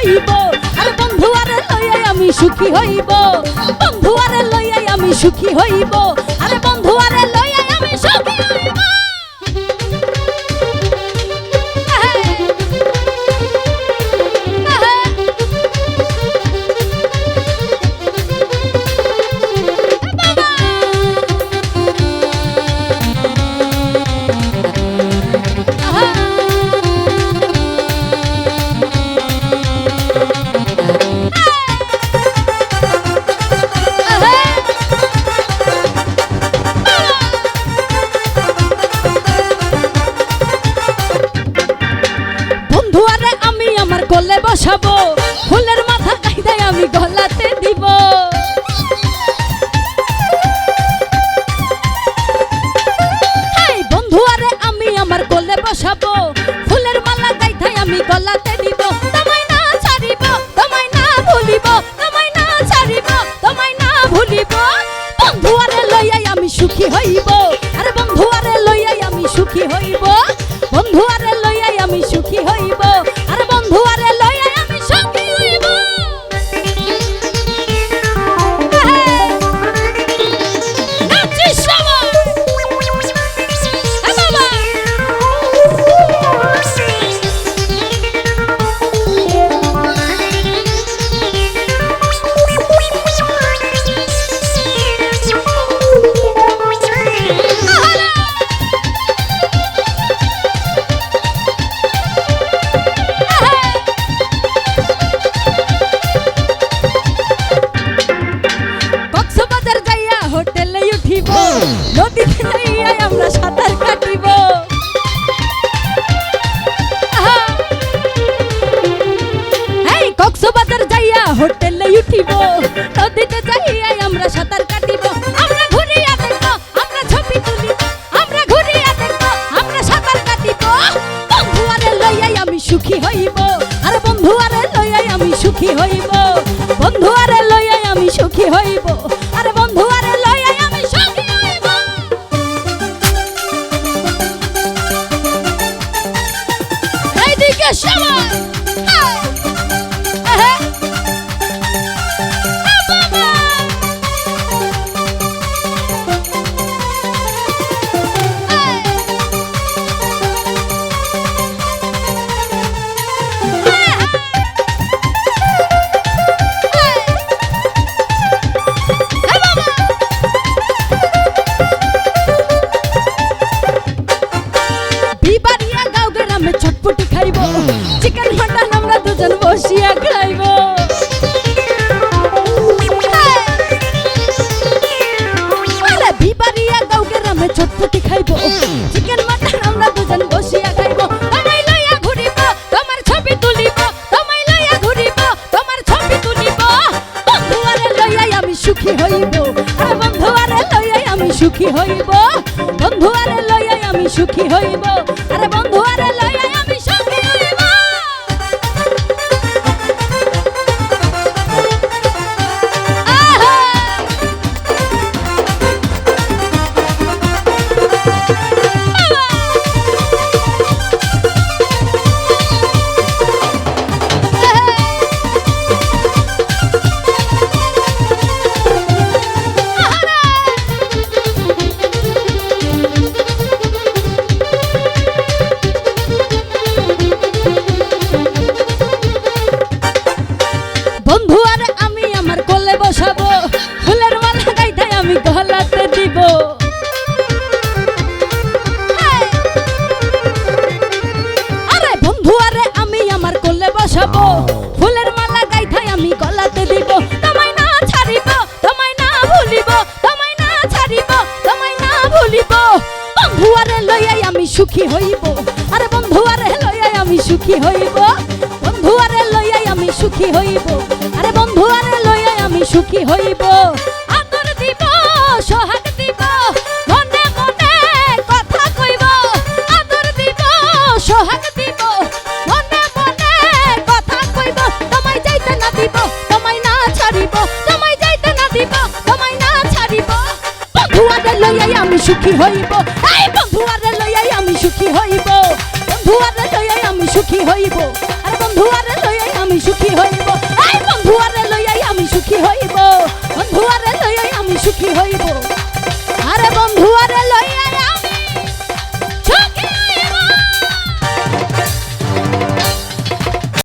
হইব। আর বন্ধু আর লইয়াই আমি সুখী হইব। বন্ধু আর লইয়াই আমি সুখী হইব। হইব। বন্ধু আরে লইয়াই আমি সুখী হইব। খাইব। চিকেন মাটন আমরা দুজন বসিয়া খাইব। আরে বিবারিয়া গাঁও গ্রামে ছটপটি খাইব। চিকেন মাটন আমরা দুজন বসিয়া খাইব। তোমায় লইয়া ঘুরিব, তোমার ছবি তুলিব, তোমায় লইয়া ঘুরিব, তোমার ছবি তুলিব। বন্ধু আরে আমি সুখী হইব। আরে বন্ধু আরে আমি সুখী হইব। বন্ধু আরে লইয়াই আমি সুখী হইব। বন্ধু আর আমি আমার কোলে বসাবো। ফুলের মালা গাইতে আমি গলাতে দিব! আরে বন্ধু আরে আমি আমার কোলে বসাবো। ফুলের মালা গাইতে আমি গলাতে দিব। তোমায় না ছাড়িব তোমায় না ভুলিব তোমায় না ছাড়িব তোমায় না ভুলিব। বন্ধু আরে লইয়াই আমি সুখী হইব। আরে বন্ধু আরে লইয়াই আমি সুখী হইব। বন্ধু আরে লইয়াই আমি সুখী হইব। সুখী হইব। আদর দিব সোহাগ দিব, মনে মনে কথা কইব। আদর দিব সোহাগ দিব, মনে মনে কথা কইব। তোমায় যাইতে না দিব, তোমায় না ছাড়িব। তোমায় যাইতে না দিব, তোমায় না ছাড়িব। বন্ধুয়ারে লইয়াই আমি সুখী হইব। এই বন্ধুয়ারে লইয়াই আমি সুখী হইব। বন্ধুয়ারে লইয়াই আমি সুখী হইব। আরে